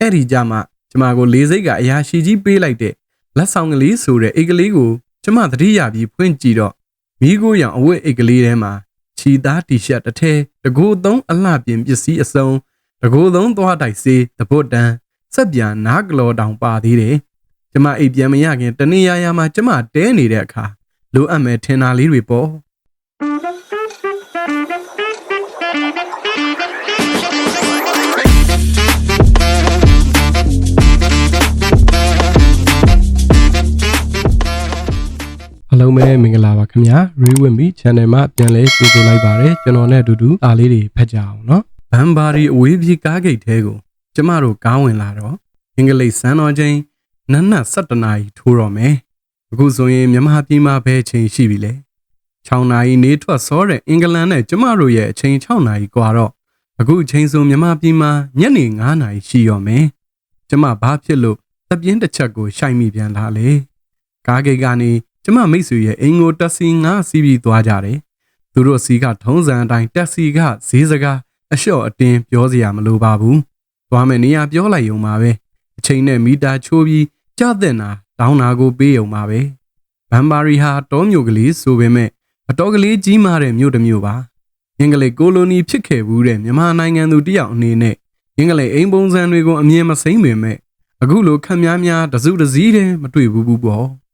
အဲ့ဒီကြမှာကျမကိုလေးစိတ်ကအရာရှိကြီးပေးလိုက်တဲ့လက်ဆောင်ကလေးဆိုတဲ့အိတ်ကလေးကိုကျမသတိရပြီးဖွင့်ကြည့်တော့မိကိုရောင်အဝတ်အိတ်ကလေးထဲမှာခြီသားတီရှပ်တစ်ထည်တကိုယ်သုံးအလှပြင်ပစ္စည်းအစုံတကိုယ်သုံးသွားတိုက်စေးတပုတ်တန်စက်ပြန်နားကလော်တောင်ပါသေးတယ်ကျမအိတ်ပြန်မရခင်တနေ့ရရမှာကျမတဲနေတဲ့အခါလိုအပ်မဲ့ထင်တာလေးတွေပေါ့ အားလုံးပဲမင်္ဂလာပါခင်ဗျာ Ray with me channel မှာပြန်လဲကြိုဆိုလိုက်ပါတယ်ကျွန်တော်နဲ့အတူတူအားလေးတွေဖတ်ကြအောင်เนาะဘန်ဘာရီအဝေးပြေးကားဂိတ်ထဲကိုကျမတို့ကားဝင်လာတော့အင်္ဂလိပ်စံတော်ချိန်နက်နက်7နာရီထိုးတော့မယ်အခုဆိုရင်မြန်မာပြည်မှာဘယ်ချိန်ရှိပြီလဲ6နာရီနေထွက်စောတဲ့အင်္ဂလန်နဲ့ကျမတို့ရဲ့အချိန်6နာရီกว่าတော့အခုအချိန်ဆိုမြန်မာပြည်မှာညနေ9နာရီရှိရောမယ်ကျမဘာဖြစ်လို့သပြင်းတစ်ချက်ကိုရှိုက်မိပြန်လာလေကားဂိတ်ကနေ ကျမမိတ်ဆွေရဲ့အင်ကိုတက်စီငါစီးပြီးသွားကြတယ်။သူတို့စီကထုံးစံအတိုင်းတက်စီကဈေးစကားအလျှော့အတင်းပြောစရာမလိုပါဘူး။သွားမယ်နေရပြောလိုက်ုံပါပဲ။အချိန်နဲ့မီတာချိုးပြီးကြတဲ့နာတောင်းနာကိုပေးုံပါပဲ။ဘန်ဘာရီဟာတောမြို့ကလေးဆိုပေမဲ့အတော်ကလေးကြီးမားတဲ့မြို့တစ်မြို့ပါ။အင်္ဂလိပ်ကိုလိုနီဖြစ်ခဲ့ဘူးတဲ့မြန်မာနိုင်ငံသူတယောက်အနေနဲ့အင်္ဂလိပ်အိမ်ပုံစံတွေကိုအမြင်မစိမ့်ပေမဲ့အခုလိုခက်များများတစုတစည်းတည်းမတွေ့ဘူးဘူးပေါ့။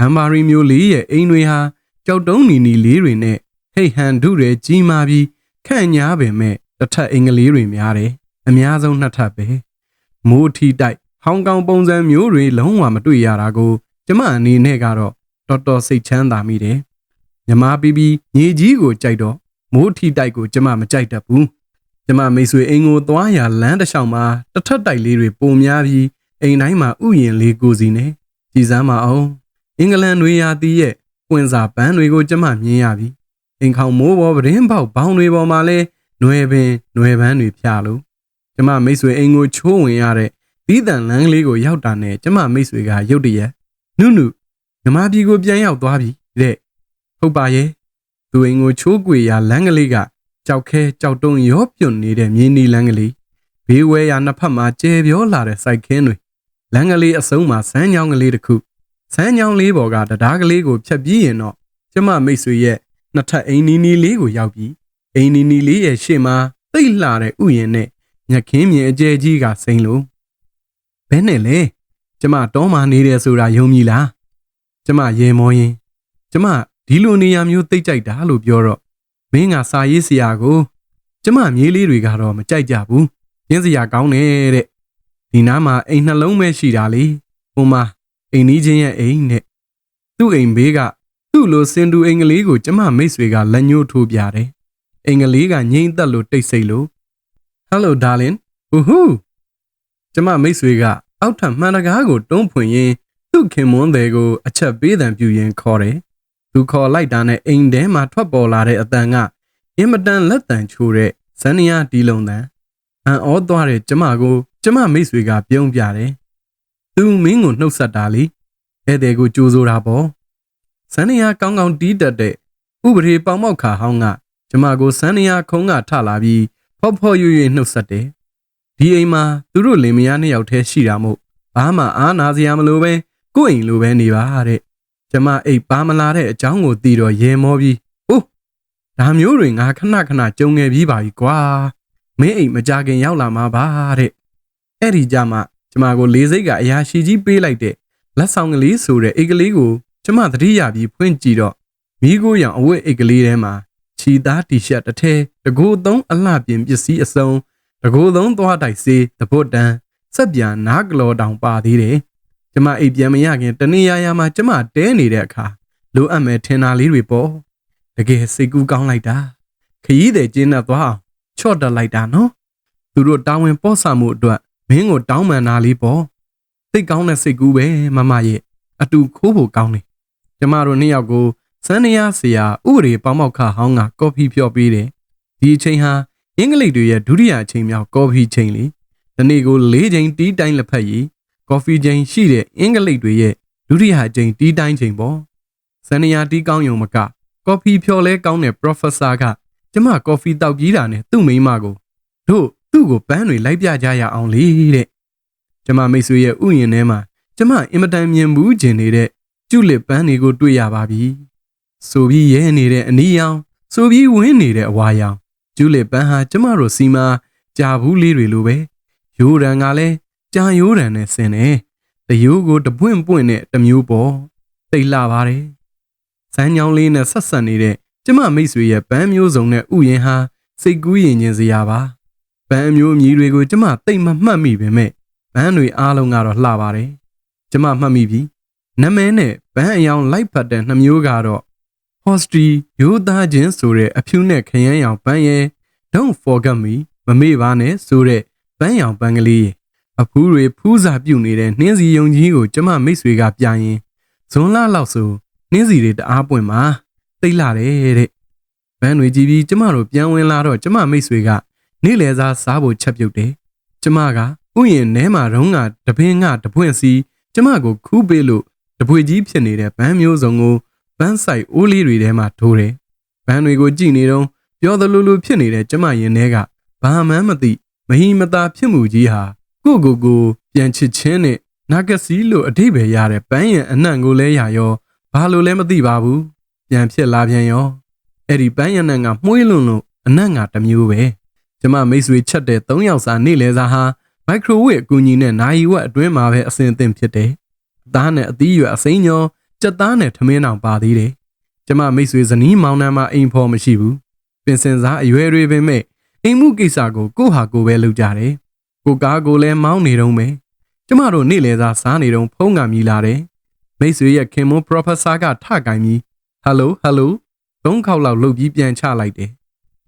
ဘန်ဘာရီမျိုးလေးရဲ့အိမ်တွေဟာကြောက်တုံးနီနီလေးတွေနဲ့ဟိတ်ဟန်ဒုတွေကြီးမားပြီးခန့်ညားပေမဲ့တစ်ထပ်အင်္ဂလိပ်တွေများတယ်အများဆုံးနှစ်ထပ်ပဲမိုးထီတိုက်ဟောင်ကောင်ပုံစံမျိုးတွေလုံးဝမတွေ့ရတာကိုကျမအနေနဲ့ကတော့တော်တော်စိတ်ချမ်းသာမိတယ်မြမပီပီညီကြီးကိုကြိုက်တော့မိုးထီတိုက်ကိုကျမမကြိုက်တတ်ဘူးကျမမိတ်ဆွေအိမ်ကိုသွားရလမ်းတစ်လျှောက်မှာတစ်ထပ်တိုက်လေးတွေပုံများပြီးအိမ်တိုင်းမှာဥယျင်လေးကိုစီနေကြည်စမ်းမအောင် အင်္ဂလန်နွေရာသီရဲ့ကွင်စာပန်းတွေကိုကျမမြင်ရပြီအိမ်ခေါင်မိုးပေါ်ပရင်ပေါက်ဘောင်းတွေပေါ်မှာလဲနွယ်ပင်နွယ်ပန်းတွေဖြာလို့ကျမမိတ်ဆွေအိမ်ကိုချိုးဝင်ရတဲ့ဒီတန်လန်းလေးကိုရောက်တာနဲ့ကျမမိတ်ဆွေကရုတ်တရက်နုနုမြမပြည်ကိုပြန်ရောက်သွားပြီတဲ့ဟုတ်ပါရဲ့သူအိမ်ကိုချိုးကွေရာလမ်းကလေးကကြောက်ခဲကြောက်တုံးရောပြွန်နေတဲ့မြင်းနီလမ်းကလေးဘေးဝဲရာနှစ်ဖက်မှာကျဲပြောလာတဲ့စိုက်ခင်းတွေလမ်းကလေးအစုံမှာစမ်းချောင်းကလေးတစ်ခု ဆန်းချောင်းလေးပေါ်ကတရားကလေးကိုဖြတ်ပြီးရင်တော့ကျမမိတ်ဆွေရဲ့နှစ်ထပ်အိမ်နီနီလေးကိုရောက်ပြီးအိမ်နီနီလေးရဲ့ရှေ့မှာသိပ်လှတဲ့ဥယျာဉ်နဲ့ညက်ခင်းမြင်အကျဲကြီးကစိမ့်လို့ဘဲနဲ့လဲကျမတောမှာနေတယ်ဆိုတာယုံကြည်လားကျမရေမောရင် ကျမဒီလိုနေရာမျိုးသိပ်ကြိုက်တာလို့ပြောတော့မင်းကစာရေးဆရာကို ကျမမြေးလေးတွေကတော့မကြိုက်ကြဘူးရင်းစရာကောင်းတယ်တဲ့ဒီနားမှာအိမ်နှလုံးပဲရှိတာလေဟိုမှာ အိမ်နီးချင်းရဲ့အိမ်နဲ့သူ့အိမ်ဘေးကသူ့လိုစင်တူအင်္ဂလိပ်ကိုကျမမိတ်ဆွေကလက်ညှိုးထိုးပြတယ်။အင်္ဂလိပ်ကငိမ့်သက်လို့တိတ်ဆိတ်လို့ Hello darling ဟူဟူကျမမိတ်ဆွေကအောက်ထပ်မှန်တကားကိုတွန်းဖွင့်ရင်းသူ့ခင်မွန်းတယ်ကိုအချက်ပေးတံပြူရင်းခေါ်တယ်။သူခေါ်လိုက်တာနဲ့အိမ်ထဲမှာထွက်ပေါ်လာတဲ့အတန်ကအင်မတန်လက်တန်ချိုးတဲ့ဇန်နီယာဒီလုံတန်အန်ဩသွားတဲ့ကျမကို ကျမမိတ်ဆွေကပြုံးပြတယ်။ သူမင်းကိုနှုတ်ဆက်တာလေဧည့်သည်ကိုကြိုးဆိုတာပေါ့စန်းနေရကောင်းကောင်းတီးတက်တဲ့ဥပဒေပေါင်မောက်ခါဟောင်းကကျမကိုစန်းနေရခုံးကထလာပြီးဖော့ဖော့ရွရွနှုတ်ဆက်တယ်ဒီအိမ်မှာသူတို့လင်မယားနှစ်ယောက်တည်းရှိတာမို့ဘာမှအားနာစရာမလိုပဲကိုယ့်အိမ်လိုပဲနေပါတဲ့ကျမအိပ်ပါမလာတဲ့အကြောင်းကိုသိတော့ရေမောပြီးအိုးဒါမျိုးတွေငါခဏခဏကြုံငယ်ပြီးပါပြီကွာမင်းအိမ်မကြခင်ရောက်လာမှာပါတဲ့အဲ့ဒီကြမှာ ကျမကိုလေးစိတ်ကအရာရှိကြီးပေးလိုက်တဲ့လက်ဆောင်ကလေးဆိုတဲ့အိတ်ကလေးကိုကျမသတိရပြီးဖွင့်ကြည့်တော့မိကိုရောင်အဝတ်အိတ်ကလေးထဲမှာခြီသားတီရှပ်တစ်ထည်တကိုယ်သုံးအလှပြင်ပစ္စည်းအစုံတကိုယ်သုံးသွားတိုက်စေးတပုတ်တန်စက်ပြန်နားကလော်တောင်ပါသေးတယ်ကျမအိတ်ပြန်မရခင်တနေ့ရရမှာကျမတဲနေတဲ့အခါလိုအပ်မဲ့ထင်တာလေးတွေပေါ့တကယ်စိတ်ကူးကောင်းလိုက်တာခရီးသည်ကျင်းနဲ့သွားအောင်ချော့တက်လိုက်တာနော်သူတို့တာဝန်ပေါ့ဆမှုအတွက် မင်းကိုတောင်းပန်တာလေးပေါ့စိတ်ကောင်းတဲ့စိတ်ကူးပဲမမရဲ့အတူခိုးဖို့ကောင်းတယ်ကျမတို့နှစ်ယောက်ကိုစန်းနေရဆရာဥပဒေပေါမောက်ခဟောင်းကကော်ဖီဖြော်ပေးတယ်ဒီအချိန်ဟာအင်္ဂလိပ်တွေရဲ့ဒုတိယအချိန်မြောက်ကော်ဖီချိန်လေဒီနေ့ကို၄ချိန်တီးတိုင်းလက်ဖက်ရည်ကော်ဖီချိန်ရှိတဲ့အင်္ဂလိပ်တွေရဲ့ဒုတိယအချိန်တီးတိုင်းချိန်ပေါ့စန်းနေရတီးကောင်းယုံမကကော်ဖီဖြော်လဲကောင်းတဲ့ professor ကကျမကော်ဖီတောက်ကြီးတာနဲ့သူ့မိန်းမကိုတို့ သူ့ကိုပန်းတွေလိုက်ပြကြရအောင်လေတဲ့ကျမမိတ်ဆွေရဲ့ဥယျာဉ်ထဲမှာကျမအင်မတန်မြင်ဘူးကျင်နေတဲ့ကျုလစ်ပန်းတွေကိုတွေ့ရပါပြီဆိုပြီးရဲနေတဲ့အနီးရောင်ဆိုပြီးဝင်းနေတဲ့အဝါရောင်ကျုလစ်ပန်းဟာကျမတို့စီမှာကြာဘူးလေးတွေလိုပဲရိုးရံကလည်းကြာရိုးရံနဲ့ဆင်တယ်တယိုးကိုတပွင့်ပွင့်နဲ့တစ်မျိုးပေါ်တိတ်လာပါတယ်စမ်းချောင်းလေးနဲ့ဆက်ဆက်နေတဲ့ကျမမိတ်ဆွေရဲ့ပန်းမျိုးစုံနဲ့ဥယျာဉ်ဟာစိတ်ကူးရင်ချင်းစရာပါ ပန်းမျိုးမြည်တွေကိုကျမတိတ်မမှတ်မိပေမဲ့ဘန်းတွေအားလုံးကတော့လှပါတယ်ကျမမှတ်မိပြီနမဲနဲ့ဘန်းအယောင်လိုက်ဖတ်တဲ့နှမျိုးကတော့ Hosty ရိုးသားခြင်းဆိုတဲ့အဖြူနဲ့ခရမ်းရောင်ပန်းရဲ့ Don't forget me မမေ့ပါနဲ့ဆိုတဲ့ပန်းရောင်ပန်းကလေးရဲ့အဖူးတွေဖူးစာပြုတ်နေတဲ့နှင်းစီယုံကြီးကိုကျမမိတ်ဆွေကပြရင်ဇွန်လလောက်ဆိုနှင်းစီတွေတအားပွင့်မှာတိတ်လာတယ်တဲ့ဘန်းတွေကြည့်ပြီးကျမတို့ပြန်ဝင်လာတော့ကျမမိတ်ဆွေက နေ့လယ်စားစားဖို့ချက်ပြုတ်တယ်ကျမကဥယျာဉ်ထဲမှာရုံးကတပင်းကတပွင့်စီကျမကိုခူးပေးလို့တပွေကြီးဖြစ်နေတဲ့ဘန်းမျိုးစုံကိုဘန်းဆိုင်အိုးလေးတွေထဲမှာထိုးတယ်ဘန်းတွေကိုကြည့်နေတော့ပြောသလိုလိုဖြစ်နေတဲ့ကျမရင်ထဲကဘာမှန်းမသိမဟီမသားဖြစ်မှုကြီးဟာကိုကိုကိုပြန်ချစ်ချင်းနဲ့နာဂစီလို့အဓိပ္ပာယ်ရတဲ့ပန်းရံအနှံ့ကိုလဲရရောဘာလို့လဲမသိပါဘူးပြန်ဖြစ်လာပြန်ရောအဲ့ဒီပန်းရံနှံ့ကမှုေးလွန်လို့အနှံ့ကတစ်မျိုးပဲ ကျမမိတ်ဆွေချက်တဲ့၃ယောက်စာနေ့လဲစားဟာမိုက်ခရိုဝေ့အကူအညီနဲ့နိုင်ဝက်အတွင်းမှာပဲအစင်အသင့်ဖြစ်တယ်အသားနဲ့အသီးရွက်အစိမ်းညောကြက်သားနဲ့ထမင်းတောင်ပါသေးတယ်ကျမမိတ်ဆွေဇနီးမောင်နှံမှာအိမ်ဖော်မရှိဘူးပင်စင်စားအရွယ်တွေပင်မဲ့အိမ်မှုကိစ္စကိုကိုဟာကိုပဲလုပ်ကြတယ်ကိုကားကိုလည်းမောင်းနေတော့မယ်ကျမတို့နေ့လည်စာစားနေတော့ဖုန်းကမြည်လာတယ်မိတ်ဆွေရဲ့ခင်မွန်းပရိုဖက်ဆာကထကင်ပြီးဟယ်လိုဟယ်လိုသုံးခေါက်လောက်လှုပ်ပြီးပြန်ချလိုက်တယ်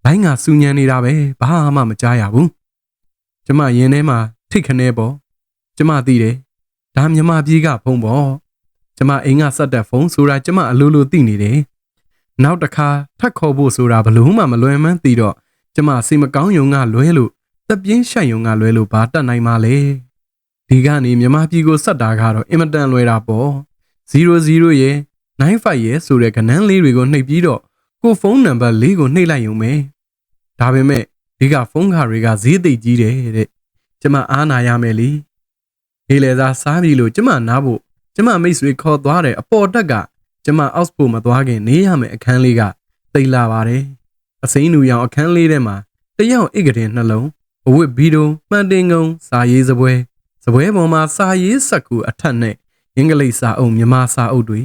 လိုင်းကစူညံနေတာပဲဘာမှမကြားရဘူးကျမရင်ထဲမှာထိတ်ခနဲပေါ့ကျမသိတယ်ဒါမြမပြေးကဖုန်းပေါ့ကျမအိမ်ကဆက်တဲ့ဖုန်းဆိုတာကျမအလိုလိုသိနေတယ်နောက်တစ်ခါထပ်ခေါ်ဖို့ဆိုတာဘလို့မှမလွယ်မှန်းသိတော့ကျမစိတ်မကောင်းယုံကလွဲလို့သက်ပြင်းရှက်ယုံကလွဲလို့ဘာတတ်နိုင်မှလဲဒီကနေမြမပြည်ကိုဆက်တာကတော့အင်မတန်လွယ်တာပေါ့00ရဲ့95ရဲ့ဆိုတဲ့ကဏန်းလေးတွေကိုနှိပ်ပြီးတော့ ကိုဖုန်းနံပါတ်၄ကိုနှိပ်လိုက်ရုံပဲဒါပေမဲ့ဒီကဖုန်းကားတွေကဈေးသိပ်ကြီးတယ်တဲ့ကျမအားနာရမယ်လीနေလေသာစားပြီလို့ကျမနားဖို့ကျမမိတ်ဆွေခေါ်သွားတယ်အပေါ်တက်ကကျမအောက်ဖို့မသွားခင်နေရမယ်အခန်းလေးကတိတ်လာပါတယ်အစိမ်းနူရောင်အခန်းလေးထဲမှာတယောက်အိတ်ကတင်နှလုံးအဝတ်ဘီတုံမှန်တင်ကုံစာရေးစပွဲစပွဲပေါ်မှာစာရေးစက်ကူအထက်နဲ့အင်္ဂလိပ်စာအုပ်မြန်မာစာအုပ်တွေ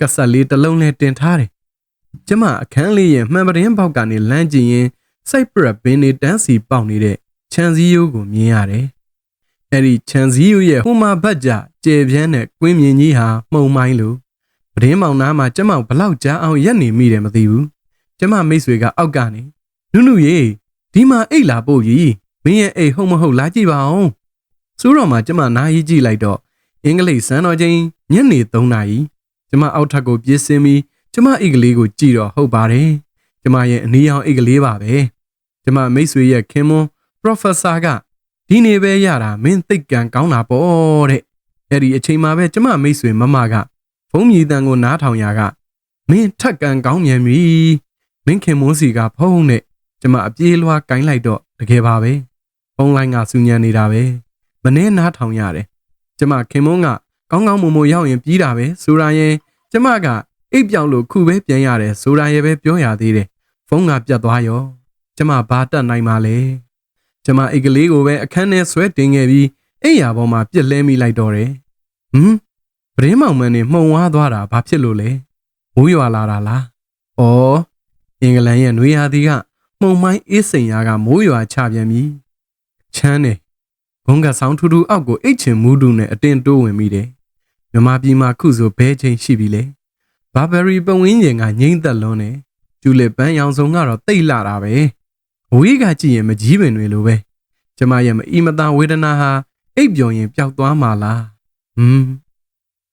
ကဆက်လေးတစ်လုံးနဲ့တင်ထားတယ် ကျမအခန်းလေးရဲ့မှန်ပတင်းပေါက်ကနေလမ်းကြည့်ရင်စိုက်ပရက်ဘင်းနေတန်းစီပေါက်နေတဲ့ခြံစည်းရိုးကိုမြင်ရတယ်။အဲ့ဒီခြံစည်းရိုးရဲ့ဟိုမှာဘတ်ကြကျေပြန်းတဲ့ကွင်းမြင်ကြီးဟာမှုံမိုင်းလို့ပတင်းမောင်နားမှာကျမဘလောက်ကြားအောင်ရက်နေမိတယ်မသိဘူး။ကျမမိတ်ဆွေကအောက်ကနေနုနုရေဒီမှာအိတ်လာပို့ကြီးမင်းရဲ့အိတ်ဟုတ်မဟုတ်လာကြည့်ပါအောင်။ဆိုးတော့မှကျမနားရီကြည့်လိုက်တော့အင်္ဂလိပ်စံတော်ချိန်ညနေ3နာရီကျမအောက်ထပ်ကိုပြေးဆင်းပြီး ကျမအိတ်ကလေးကိုကြည့်တော့ဟုတ်ပါတယ်။ကျမရဲ့အနီးအောင်အိတ်ကလေးပါပဲ။ကျမမိတ်ဆွေရဲ့ခင်မွန်း professor ကဒီနေပဲရတာမင်းသိတ်ကံကောင်းတာပေါ့တဲ့အဲ့ဒီအချိန်မှာပဲကျမမိတ်ဆွေမမကဖုန်းမြည်တန်ကိုနားထောင်ရာကမင်းထက်ကံကောင်းမြန်ပြီမင်းခင်မွန်းစီကဖုန်းနဲ့ကျမအပြေးလွှားကိုင်းလိုက်တော့တကယ်ပါပဲဖုန်းလိုင်းကစူညံနေတာပဲမနှဲနားထောင်ရတယ်ကျမခင်မွန်းကကောင်းကောင်းမွန်မွန်ရောက်ရင်ပြီးတာပဲဆိုတာရင်ကျမက အိပ်ပြောင်လို့ခုပဲပြန်ရတယ်ဆိုတာရဲ့ပဲပြောရသေးတယ်ဖုန်းကပြတ်သွားရောကျမဘာတက်နိုင်ပါလဲကျမအိတ်ကလေးကိုပဲအခန်းထဲဆွဲတင်ခဲ့ပြီးအိယာပေါ်မှာပြစ်လဲမိလိုက်တော့တယ်ဟမ်ပရင်းမောင်မန်းနေမှုံဝါးသွားတာဘာဖြစ်လို့လဲမိုးရွာလာတာလားဩအင်္ဂလန်ရဲ့နွေရာသီကမှုံမိုင်းအေးစိန်ရာကမိုးရွာချပြန်ပြီချမ်းနေဘုံကဆောင်ထူထူအောက်ကိုအိတ်ချင်မူးတူနဲ့အတင်းတိုးဝင်မိတယ်မြမပြည်မှာခုဆိုဘဲချင်းရှိပြီလေ ဘာဘရီပဝင်းကျင်ကငိမ့်သက်လွန်းနေကျူလစ်ပန်းရောင်စုံကတော့တိတ်လာတာပဲအဝေးကကြည့်ရင်မကြီးပင်တွေလိုပဲကျမရဲ့မအီမသာဝေဒနာဟာအိပ်ပျော်ရင်ပျောက်သွားမှာလားဟမ်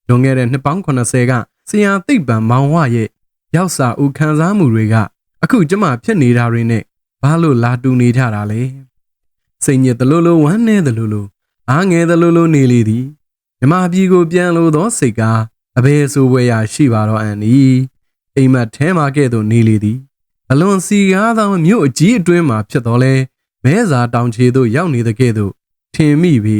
လွန်ခဲ့တဲ့နှစ်ပေါင်း80ကဆရာသိပ္ပံမောင်ဝရဲ့ရောက်စာဦးခံစားမှုတွေက အခုကျမဖြစ်နေတာတွေနဲ့ဘာလို့လာတူနေကြတာလဲစိတ်ညစ်သလိုလိုဝမ်းနေသလိုလိုအားငယ်သလိုလိုနေလေသည်မြမပြည်ကိုပြန်လို့သောစိတ်က အဘယ်ဆိုဝဲရာရှိပါတော့အန်ဒီအိမ်မက်ထဲမှာကဲ့သို့နေလေသည်အလွန်စီကားသောမြို့အကြီးအတွင်းမှာဖြစ်တော်လဲမဲစာတောင်ချေသို့ရောက်နေတဲ့ကဲ့သို့ထင်မိပြီ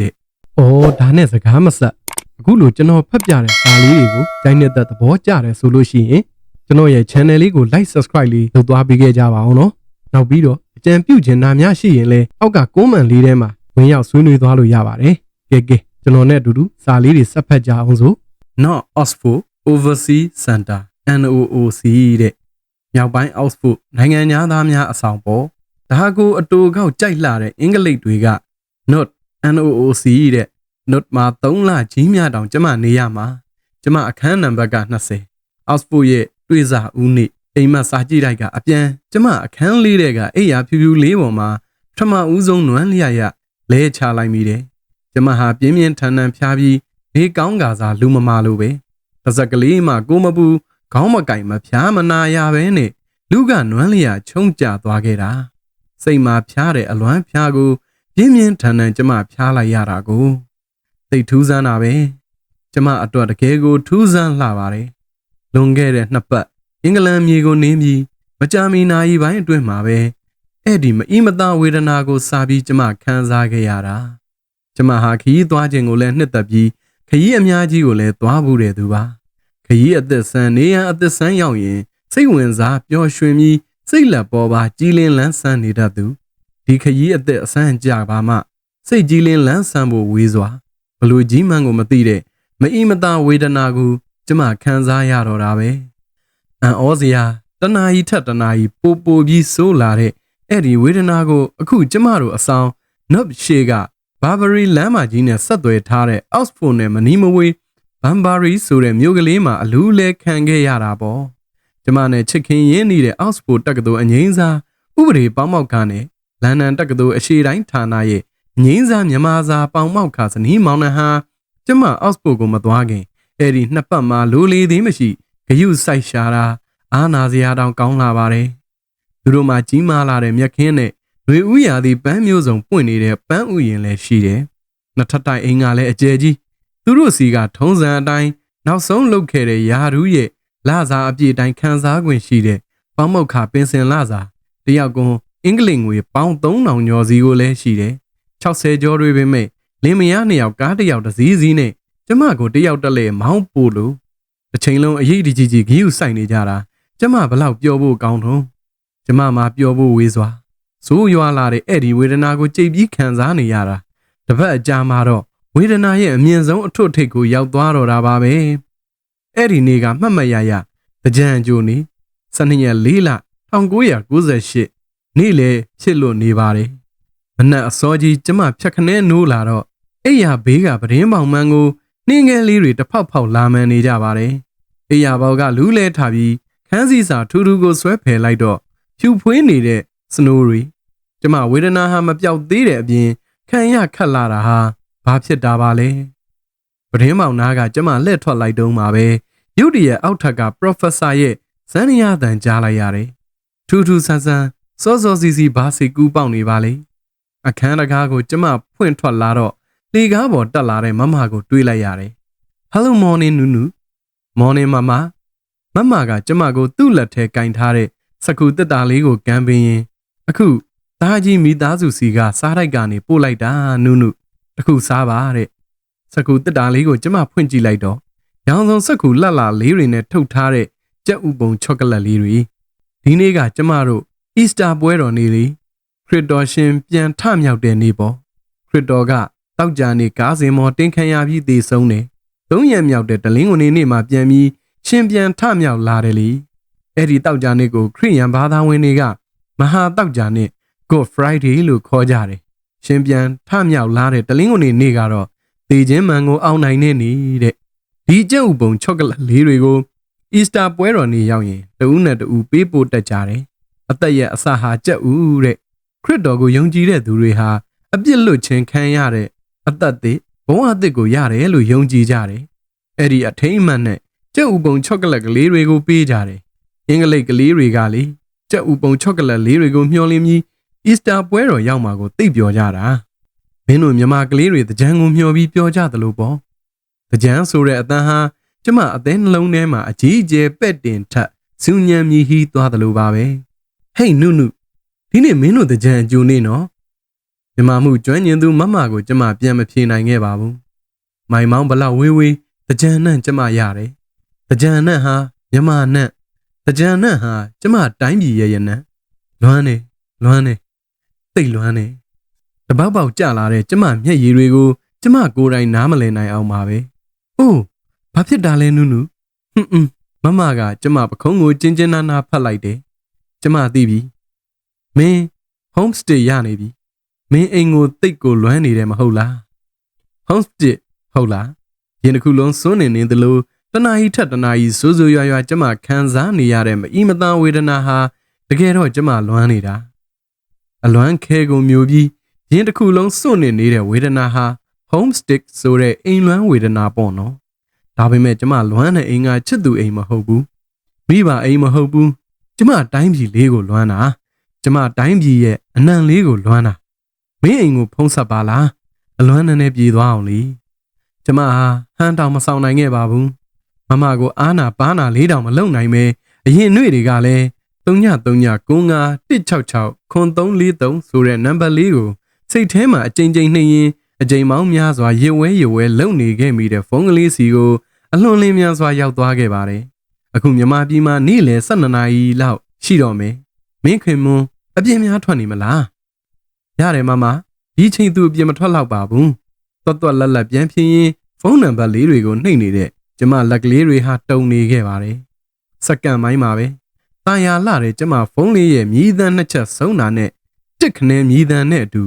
တဲ့။အော်ဒါနဲ့စကားမဆက်အခုလိုကျွန်တော်ဖတ်ပြတဲ့စာလေးတွေကိုကြိုင်းနေတဲ့သဘောကျတယ်ဆိုလို့ရှိရင်ကျွန်တော်ရဲ့ channel လေးကို like subscribe လေးလုပ်သွားပေးခဲ့ကြပါအောင်နော်။နောက်ပြီးတော့အကြံပြုချင်တာများရှိရင်လည်းအောက်က comment လေးထဲမှာဝင်ရောက်ဆွေးနွေးသွားလို့ရပါတယ်။ကဲကဲကျွန်တော်နဲ့အတူတူစာလေးတွေဆက်ဖတ်ကြအောင်စို့။ Not Oxford Overseas Center NOOC တဲ့မြောက်ပိုင်း Oxford နိုင်ငံသားများအဆောင်ပေါ်ဒါကိုအတူကောက်ကြိုက်လာတဲ့အင်္ဂလိပ်တွေက Not NOOC တဲ့ Not မှာ3လကြီးမြတောင်ကျမနေရမှာကျမအခန်းနံပါတ်က20 Oxford ရဲ့တွေ့စာဦးနေ့အိမ်မစာကြည့်လိုက်ကအပြန်ကျမအခန်းလေးတဲ့ကအိယာဖြူဖြူလေးပေါ်မှာပထမဦးဆုံးနွမ်းလျရလဲချလိုက်မိတယ်ကျမဟာပြင်းပြင်းထန်ထန်ဖျားပြီး ဘေးကောင်းကစားလူမမာလိုပဲပါဇက်ကလေးမှကိုမပူခေါင်းမကင်မဖျားမနာရပဲနဲ့လူကနွမ်းလျချုံကြသွားခဲ့တာစိတ်မှာဖျားတဲ့အလွမ်းဖျားကိုပြင်းပြင်းထန်ထန်ကျမဖျားလိုက်ရတာကိုသိထူးဆန်းတာပဲကျမအတွက်တကယ်ကိုထူးဆန်းလှပါတယ်လွန်ခဲ့တဲ့နှစ်ပတ်အင်္ဂလန်မြေကိုနင်းပြီးမကြာမီနာရီပိုင်းအတွင်းမှာပဲအဲ့ဒီမအီမသာဝေဒနာကိုစာပြီးကျမခံစားခဲ့ရတာကျမဟာခရီးသွားခြင်းကိုလည်းနှစ်သက်ပြီး ခရီးအများကြီးကိုလည်းသွားဘူးတဲ့သူပါခရီးအသက်ဆန်းနေရန်အသက်ဆန်းရောက်ရင်စိတ်ဝင်စားပျော်ရွှင်ပြီးစိတ်လက်ပေါ်ပါကြီးလင်းလန်းဆန်းနေတတ်သူဒီခရီးအသက်အဆန်းကြပါမှစိတ်ကြီးလင်းလန်းဆန်းဖို့ဝေးစွာဘလို့ကြီးမှန်းကိုမသိတဲ့မအီမသာဝေဒနာကိုကျမခံစားရတော့တာပဲအံ့ဩစရာတနာရီထက်တနာရီပိုပိုပြီးဆိုးလာတဲ့အဲ့ဒီဝေဒနာကိုအခုကျမတို့အဆောင်နော့ရှေက ဘာဘရီလမ်းမကြီးနဲ့ဆက်သွယ်ထားတဲ့ Oxford နဲ့မနီမဝေးဘမ်ဘာရီဆိုတဲ့မြို့ကလေးမှာအလူးလဲခံခဲ့ရတာပေါ့ကျမနဲ့ချစ်ခင်ရင်းနေတဲ့ Oxford တက္ကသိုလ်အငိမ့်စာဥပဒေပေါင်းမောက်ခနဲ့လန်ဒန်တက္ကသိုလ်အရှေ့တိုင်းဌာနရဲ့ငိမ့်စာမြန်မာစာပေါင်းမောက်ခဇနီးမောင်နှံဟာကျမ Oxford ကိုမသွားခင်အဲ့ဒီနှစ်ပတ်မှလိုလေသေးမရှိဂယုစိုက်ရှာတာအာနာစရာတောင်ကောင်းလာပါတယ်သူတို့မှကြီးမားလာတဲ့မြက်ခင်းနဲ့ ຫນွေဥရာသီပန်းမျိုးစုံပွင့်နေတဲ့ပန်းဥယင်လည်းရှိတယ်နှစ်ထပ်တိုင်အိမ်ကလည်းအကျယ်ကြီးသူတို့စီကထုံးစံအတိုင်းနောက်ဆုံးလုပ်ခဲ့တဲ့ယာရူးရဲ့လစာအပြည့်တိုင်းခံစား권ရှိတဲ့ပေါင်းမောက်ခပင်စင်လစာတယောက်ကွန်အင်္ဂလိပ်ငွေပေါင်း3000ကျော်စီကိုလည်းရှိတယ်60ကျော်တွေပဲမဲ့လင်မယားနှစ်ယောက်ကားတစ်ယောက်တစ်စီးစီးနဲ့ကျမကိုတယောက်တက်လဲမောင်းပို့လို့တစ်ချိန်လုံးအရေးတကြီးကြီးဂီးယူဆိုင်နေကြတာကျမဘလောက်ပျော်ဖို့ကောင်းထုံးကျမမှာပျော်ဖို့ဝေးစွာ ဆိုးရွာလာတဲ့အဲ့ဒီဝေဒနာကိုကြိတ်ပြီးခံစားနေရတာတပတ်အကြာမှာတော့ဝေဒနာရဲ့အမြင့်ဆုံးအထွတ်ထိပ်ကိုရောက်သွားတော့တာပါပဲအဲ့ဒီနေ့ကမှတ်မှတ်ရရကြံကြိုနေ12ရက်4လ1998နေ့လေဖြစ်လို့နေပါတယ်မနက်အစောကြီးကျမဖြတ်ခနဲနိုးလာတော့အိယာဘေးကပဒင်းပေါင်မှန်ကိုနှင်းငယ်လေးတွေတဖောက်ဖောက်လာမှန်နေကြပါတယ်အိယာဘောက်ကလူးလဲထားပြီးခန်းစီစာထူးထူးကိုဆွဲဖယ်လိုက်တော့ဖြူဖွေးနေတဲ့ စနိုးတွေကျမဝေဒနာဟာမပြောက်သေးတဲ့အပြင်ခံရခတ်လာတာဟာဘာဖြစ်တာပါလဲပဒင်းမောင်နာကကျမလှည့်ထွက်လိုက်တုံးမှာပဲရုတ်တရက်အောက်ထက်က professor ရဲ့ဇန်နီယာတန်ကြားလိုက်ရတယ်ထူးထူးဆန်းဆန်းစောစောစီစီဘာစီကူးပေါက်နေပါလေအခန်းတကားကိုကျမဖွင့်ထွက်လာတော့လေကားပေါ်တက်လာတဲ့မမကိုတွေးလိုက်ရတယ် Hello morning နူနူ Morning မမမမကကျမကိုသူ့လက်ထဲကင်ထားတဲ့စကူတက်တာလေးကိုကမ်းပင်းရင် အခုသားကြီးမိသားစုစီကစားတိုက်ကနေပို့လိုက်တာနုနုတခုစားပါတဲ့စကူတက်တာလေးကိုကျမဖွင့်ကြည့်လိုက်တော့ရောင်စုံစကူလှလှလေးတွေနဲ့ထုတ်ထားတဲ့ကြက်ဥပုံချောကလက်လေးတွေဒီနေ့ကကျမတို့အီစတာပွဲတော်နေ့လေးခရစ်တော်ရှင်ပြန်ထမြောက်တဲ့နေ့ပေါ့ခရစ်တော်ကတောက်ကြနေကားစင်မော်တင်ခံရပြီးသေဆုံးတယ်သုံးရံမြောက်တဲ့တလင်းဝင်နေ့မှာပြန်ပြီးရှင်ပြန်ထမြောက်လာတယ်လေအဲ့ဒီတောက်ကြနေ့ကိုခရစ်ယာန်ဘာသာဝင်တွေက မဟာတောက်ကြနေ့ Good Friday လို့ခေါ်ကြတယ်ရှင်ပြန်ထမြောက်လာတဲ့တလင်းဝင်နေ့ကတော့သေခြင်းမှန်ကိုအောင်နိုင်တဲ့နေ့တဲ့ဒီကျက်ဥပုံချောကလက်လေးတွေကိုအီစတာပွဲတော်နေ့ရောက်ရင်တဦးနဲ့တဦးပေးပို့တက်ကြတယ်အသက်ရဲ့အစဟာကြက်ဥတဲ့ခရစ်တော်ကိုယုံကြည်တဲ့သူတွေဟာအပြစ်လွတ်ခြင်းခံရတဲ့အသက်သစ်ဘဝအသစ်ကိုရတယ်လို့ယုံကြည်ကြတယ်အဲ့ဒီအထိမ်းအမှတ်နဲ့ကြက်ဥပုံချောကလက်ကလေးတွေကိုပေးကြတယ်အင်္ဂလိပ်ကလေးတွေကလေ ကြက်ဥပုံချောကလက်လေးတွေကိုမျှော်လင့်ပြီးအီစတာပွဲတော်ရောက်မှာကိုသိပျော်ကြတာမင်းတို့မြမကလေးတွေတကြံကိုမျှော်ပြီးပျော်ကြသလိုပေါ့တကြံဆိုတဲ့အတန်ဟာကျမအသေးနှလုံးထဲမှာအကြီးအကျယ်ပဲ့တင်ထက်စူညံမြည်ဟီးသွားသလိုပါပဲဟေးနုနုဒီနေ့မင်းတို့တကြံအကျိုးနေနော်မြန်မာမှုကျွမ်းကျင်သူမမကိုကျမပြန်မဖြေနိုင်ခဲ့ပါဘူးမိုင်မောင်းဘလောက်ဝေးဝေးတကြံနှံ့ကျမရတယ်တကြံနှံ့ဟာမြန်မာနှံ့ တကြံနှံ့ဟာကျမတိုင်းပြည်ရဲ့ရနံ့လွမ်းနေလွမ်းနေသိတ်လွမ်းနေတပောက်ပေါက်ကြလာတဲ့ကျမမျက်ရည်တွေကိုကျမကိုယ်တိုင်နားမလည်နိုင်အောင်ပါပဲအိုးဘာဖြစ်တာလဲနုနုဟွန်းဟွန်းမမကကျမပခုံးကိုကျင်းကျင်းနာနာဖတ်လိုက်တယ်ကျမသိပြီမင်း homestay ရနေပြီမင်းအိမ်ကိုတိတ်ကိုလွမ်းနေတယ်မဟုတ်လား homestay ဟုတ်လားရင်တစ်ခုလုံးစွန့်နေနေသလို တနာကြီးထက်တနာကြီးစိုးစိုးရွားရွားကျမခံစားနေရတဲ့မအီမသားဝေဒနာဟာတကယ်တော့ကျမလွမ်းနေတာအလွမ်းခဲကုန်မျိုးပြီးရင်တစ်ခုလုံးစွန့်နေနေတဲ့ဝေဒနာဟာ homestick ဆိုတဲ့အိမ်လွမ်းဝေဒနာပေါ့နော်ဒါပေမဲ့ကျမလွမ်းတဲ့အိမ်ကချစ်သူအိမ်မဟုတ်ဘူးမိဘအိမ်မဟုတ်ဘူးကျမတိုင်းပြည်လေးကိုလွမ်းတာကျမတိုင်းပြည်ရဲ့အနံလေးကိုလွမ်းတာမင်းအိမ်ကိုဖုံးဆက်ပါလားအလွမ်းနဲ့နဲ့ပြေသွားအောင်လीကျမဟာဟန်တောင်မဆောင်နိုင်ခဲ့ပါဘူး မမကိုအားနာပါနာလေးတောင်မလုံနိုင်ပဲအရင်နှွေတွေကလည်း393995 16343ဆိုတဲ့နံပါတ်လေးကိုစိတ်ထဲမှာအကြိမ်ကြိမ်နှိပ်ရင်းအကြိမ်မောင်းများစွာရေဝဲရေဝဲလုံနေခဲ့မိတဲ့ဖုန်းကလေးစီကိုအလွန်လင်းများစွာရောက်သွားခဲ့ပါတယ်အခုမြန်မာပြည်မှာနေ့လယ်12နာရီလောက်ရှိတော့မယ်မင်းခင်မွန်းအပြင်းများထွက်နေမလားရတယ်မမဒီချိန်သူအပြင်းမထွက်တော့ပါဘူးတွတ်တွတ်လက်လက်ပြန်ဖြင်းရင်ဖုန်းနံပါတ်လေးတွေကိုနှိပ်နေတဲ့ ကျမလက်ကလေးတွေဟာတုံနေခဲ့ပါတယ်စက္ကန့်ပိုင်းမှာပဲတာယာလာတဲ့ကျမဖုန်းလေးရဲ့မြည်သံနှစ်ချက်ဆုံးတာနဲ့တစ်ခနဲမြည်သံနဲ့အတူ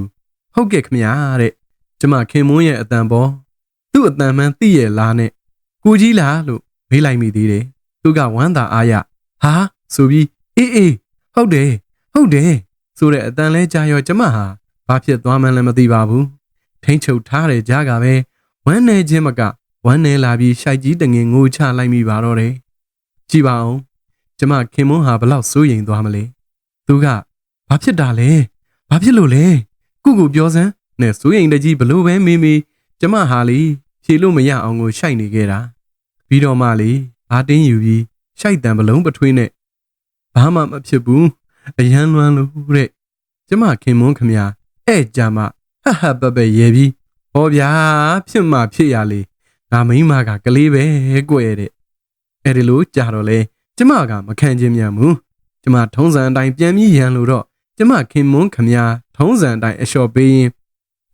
ဟုတ်ကဲ့ခမညာတဲ့ကျမခင်မွန်းရဲ့အတန်ပေါ်သူ့အတန်မှန်သိရဲ့လားနဲ့ကိုကြီးလားလို့မေးလိုက်မိသေးတယ်သူကဝမ်းသာအားရဟာဆိုပြီးအေးအေးဟုတ်တယ်ဟုတ်တယ်ဆိုတဲ့အတန်လဲကြာရောကျမဟာဘာဖြစ်သွားမှန်းလည်းမသိပါဘူးထိန်ချုပ်ထားတဲ့ကြားကပဲဝမ်းနေခြင်းမက ဝမ်းနေလာပြီးရှိုက်ကြီးတငင်ငိုချလိုက်မိပါတော့တယ်ကြည်ပါအောင်ကျမခင်မွန်းဟာဘလောက်စိုးရိမ်သွားမလဲသူကဘာဖြစ်တာလဲဘာဖြစ်လို့လဲကုကုပြောစမ်းနဲ့စိုးရိမ်တကြီးဘလို့ပဲမေးမေးကျမဟာလေဖြေလို့မရအောင်ကိုရှိုက်နေခဲ့တာပြီးတော့မှလေဘာတင်းယူပြီးရှိုက်တံပလုံးပထွေးနဲ့ဘာမှမဖြစ်ဘူးအရန်လွမ်းလို့တဲ့ကျမခင်မွန်းခမညာအဲ့ကြမှာဟဟပပရဲပြီးဟောဗျာဖြစ်မှဖြစ်ရလေ ငါမိမကကလေးပဲကွဲ့တဲ့အဲ့ဒီလိုကြာတော့လေကျမကမခံခြင်းမြန်ဘူးကျမထုံးစံအတိုင်းပြန်ပြီးရန်လို့တော့ကျမခင်မွန်းခမညာထုံးစံအတိုင်းအလျှော်ပေးရင်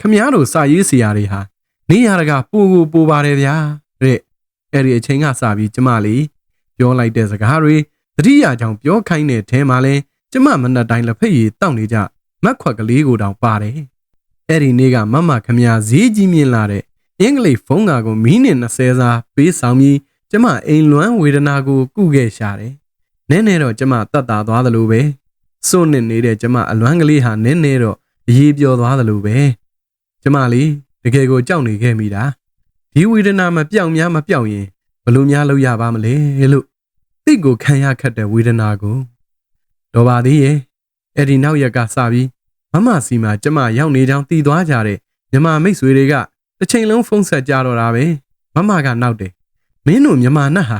ခမညာတို့စာရေးဆရာတွေဟာနေရတကပူကိုပူပါတယ်ဗျာတဲ့အဲ့ဒီအချိန်ကစပြီးကျမလေးပြောလိုက်တဲ့စကားတွေတတိယကြောင့်ပြောခိုင်းတဲ့အဲမှာလဲကျမမနက်တိုင်းလက်ဖက်ရည်တောက်နေကြမက်ခွက်ကလေးကိုတောင်ပါတယ်အဲ့ဒီနေ့ကမမခမညာဈေးကြီးမြင့်လာတဲ့ အင်္ဂလိပ်ဖုန်းကာကိုမီးနစ်20စာပေးဆောင်ပြီးကျမအိမ်လွမ်းဝေဒနာကိုကုခဲ့ရှာတယ်။နည်းနည်းတော့ကျမတတ်တာသွားသလိုပဲ။စွန့်နစ်နေတဲ့ကျမအလွမ်းကလေးဟာနည်းနည်းတော့အရေးပြောသွားသလိုပဲ။ကျမလေးတကယ်ကိုကြောက်နေခဲ့မိတာ။ဒီဝေဒနာမပြောင်းများမပြောင်းရင်ဘလို့များလုပ်ရပါမလဲလို့သိကိုခံရခက်တဲ့ဝေဒနာကိုတော့ပါသေးရဲ့။အဲ့ဒီနောက်ရက်ကစပြီးမမစီမှာကျမရောက်နေကြောင်းတည်သွားကြတဲ့မြမမိတ်ဆွေတွေက တစ်ချိန်လုံးဖုန်းဆက်ကြတော့တာပဲမမကနောက်တယ်မင်းတို့မြန်မာနတ်ဟာ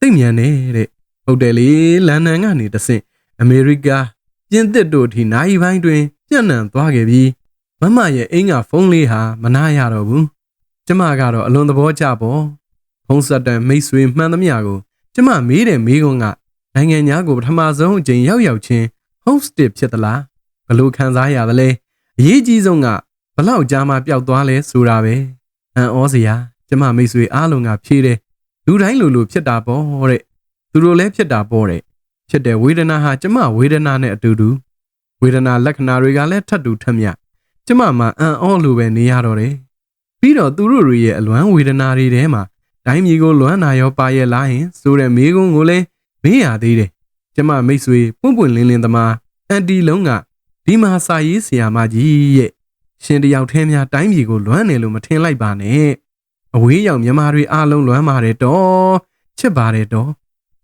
သိမြန်နေတဲ့ဟုတ်တယ်လေလန်ဒန်ကနေတဆင့်အမေရိကပြင်သစ်တို့ထိနိုင်ပိုင်းတွင်ပြန့်နှံ့သွားခဲ့ပြီးမမရဲ့အိမ်ကဖုန်းလေးဟာမနာရတော့ဘူးကျမကတော့အလွန်သဘောကျပေါ့ဖုန်းဆက်တဲ့မိတ်ဆွေမှန်သမျှကိုကျမမေးတယ်မေးခွန်းကနိုင်ငံသားကိုပထမဆုံးအကြိမ်ရောက်ရောက်ချင်း hosted ဖြစ်သလားဘလို့ခံစားရသလဲအရေးကြီးဆုံးက ဘလောက်ကြာမှပျောက်သွားလဲဆိုတာပဲအံ့ဩစရာကျမမိတ်ဆွေအားလုံးကဖြေတယ်လူတိုင်းလူလူဖြစ်တာပေါ့တဲ့သူတို့လည်းဖြစ်တာပေါ့တဲ့ဖြစ်တဲ့ဝေဒနာဟာကျမဝေဒနာနဲ့အတူတူဝေဒနာလက္ခဏာတွေကလည်းထပ်တူထက်မြကျမမှာအံ့ဩလိုပဲနေရတော့တယ်ပြီးတော့သူတို့တွေရဲ့အလွမ်းဝေဒနာတွေထဲမှာတိုင်းမြေကိုလွမ်းနာရောပါရဲ့လားဟင်ဆိုတဲ့မေးခွန်းကိုလည်းမေးရသေးတယ်ကျမမိတ်ဆွေပွန့်ပွန့်လင်းလင်းသမားအန်တီလုံးကဒီမှာစာရေးဆရာမကြီးရဲ့ ရှင်တယောက်တည်းများတိုင်းပြည်ကိုလွမ်းနေလို့မထင်လိုက်ပါနဲ့အဝေးရောက်မြန်မာတွေအားလုံးလွမ်းပါတယ်တော့ချစ်ပါတယ်တော့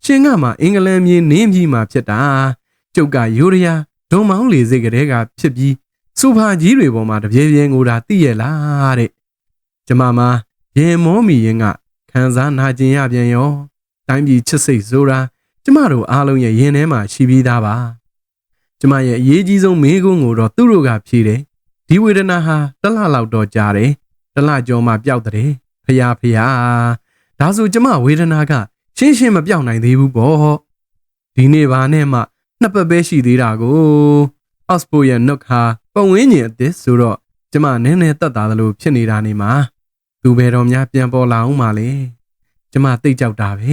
ရှင်ကမှအင်္ဂလန်မြေနင်းပြည်မှာဖြစ်တာကျုပ်ကယူရီးယားဒုံမောင်းလေစိတ်ကလေးကဖြစ်ပြီးစူပါကြီးတွေပေါ်မှာတပြေးပြေးငိုတာသိရလားတဲ့ကျမမရင်မောမီရင်ကခံစားနာကျင်ရပြန်ရောတိုင်းပြည်ချစ်စိတ်ဆိုတာကျမတို့အားလုံးရဲ့ရင်ထဲမှာရှိပြီးသားပါကျမရဲ့အရေးကြီးဆုံးမေးခွန်းကိုတော့သူတို့ကဖြေတယ် ဒီဒီဝေဒနာဟာတစ်လလောက်တော့ကြာတယ်တစ်လကျော်မှပျောက်တဲ့ဖယားဖယားဒါဆိုကျမဝေဒနာကရှင်းရှင်းမပြောင်းနိုင်သေးဘူးပေါ့ဒီနေ့ဘာနဲ့မှနှစ်ပတ်ပဲရှိသေးတာကိုအော့စပိုရဲ့နုတ်ဟာပုံဝင်းကျင်အစ်စ်ဆိုတော့ကျမနည်းနည်းတက်တာလို့ဖြစ်နေတာနေမှာသူဘယ်တော်များပြန်ပေါ်လာအောင်မလဲကျမသိကြောက်တာပဲ